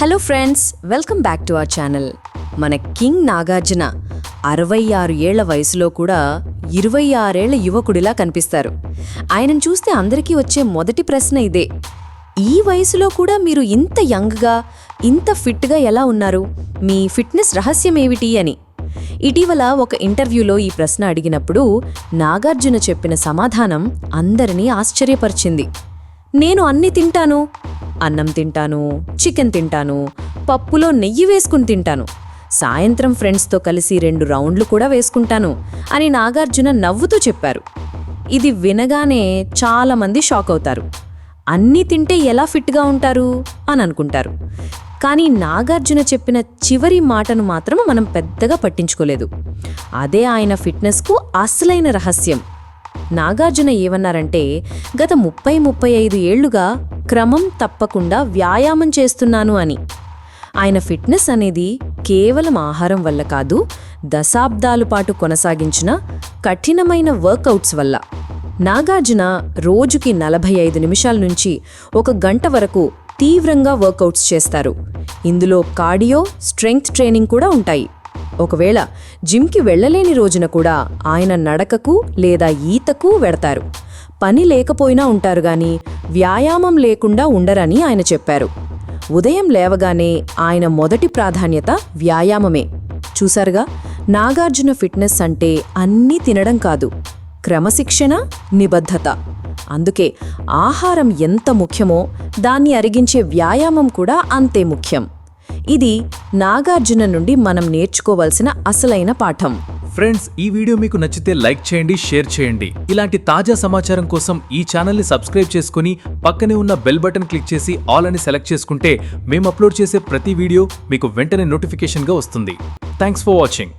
Hello friends welcome back to our channel మన king Nagarjuna అరవై ఆరు ఏళ్ళ వయసులో కూడా ఇరవై ఆరేళ్ళ యువకుడిలా కనిపిస్తారు. ఆయనను చూస్తే అందరికీ వచ్చే మొదటి ప్రశ్న ఇదే. ఈ వయసులో కూడా మీరు ఇంత యంగ్గా ఇంత ఫిట్గా ఎలా ఉన్నారు? మీ ఫిట్నెస్ రహస్యం ఏమిటి అని. ఇటీవల ఒక ఇంటర్వ్యూలో ఈ ప్రశ్న అడిగినప్పుడు నాగార్జున చెప్పిన సమాధానం అందరినీ ఆశ్చర్యపరిచింది. నేను అన్ని తింటాను అన్నం తింటాను చికెన్ తింటాను పప్పులో నెయ్యి వేసుకుని తింటాను. సాయంత్రం ఫ్రెండ్స్తో కలిసి రెండు రౌండ్లు కూడా వేసుకుంటాను అని నాగార్జున నవ్వుతూ చెప్పారు. ఇది వినగానే చాలామంది షాక్ అవుతారు. అన్నీ తింటే ఎలా ఫిట్గా ఉంటారు? అని అనుకుంటారు. కానీ నాగార్జున చెప్పిన చివరి మాటను మాత్రం మనం పెద్దగా పట్టించుకోలేదు. అదే ఆయన ఫిట్నెస్కు అసలైన రహస్యం. నాగార్జున ఏమన్నారంటే గత ముప్పై ముప్పై ఐదు ఏళ్ళుగా క్రమం తప్పకుండా వ్యాయామం చేస్తున్నాను అని. ఆయన ఫిట్నెస్ అనేది కేవలం ఆహారం వల్ల కాదు దశాబ్దాలు పాటు కొనసాగించిన కఠినమైన వర్కౌట్స్ వల్ల. నాగార్జున రోజుకి నలభై ఐదు నిమిషాల నుంచి ఒక గంట వరకు తీవ్రంగా వర్కౌట్స్ చేస్తారు. ఇందులో కార్డియో స్ట్రెంగ్త్ ట్రైనింగ్ కూడా ఉంటాయి. ఒకవేళ జిమ్కి వెళ్ళలేని రోజున కూడా ఆయన నడకకు లేదా ఈతకు వెడతారు. పని లేకపోయినా ఉంటారు గాని వ్యాయామం లేకుండా ఉండరని ఆయన చెప్పారు. ఉదయం లేవగానే ఆయన మొదటి ప్రాధాన్యత వ్యాయామమే. చూసారుగా నాగార్జున ఫిట్నెస్ అంటే అన్నీ తినడం కాదు క్రమశిక్షణ నిబద్ధత. అందుకే ఆహారం ఎంత ముఖ్యమో దాన్ని అరిగించే వ్యాయామం కూడా అంతే ముఖ్యం. ఇది నాగార్జున నుండి మనం నేర్చుకోవాల్సిన అసలైన పాఠం. ఫ్రెండ్స్ ఈ వీడియో మీకు నచ్చితే లైక్ చేయండి షేర్ చేయండి. ఇలాంటి తాజా సమాచారం కోసం ఈ ఛానల్ని సబ్స్క్రైబ్ చేసుకుని పక్కనే ఉన్న బెల్ బటన్ క్లిక్ చేసి ఆల్ అని సెలెక్ట్ చేసుకుంటే మేము అప్లోడ్ చేసే ప్రతి వీడియో మీకు వెంటనే నోటిఫికేషన్గా వస్తుంది. Thanks for watching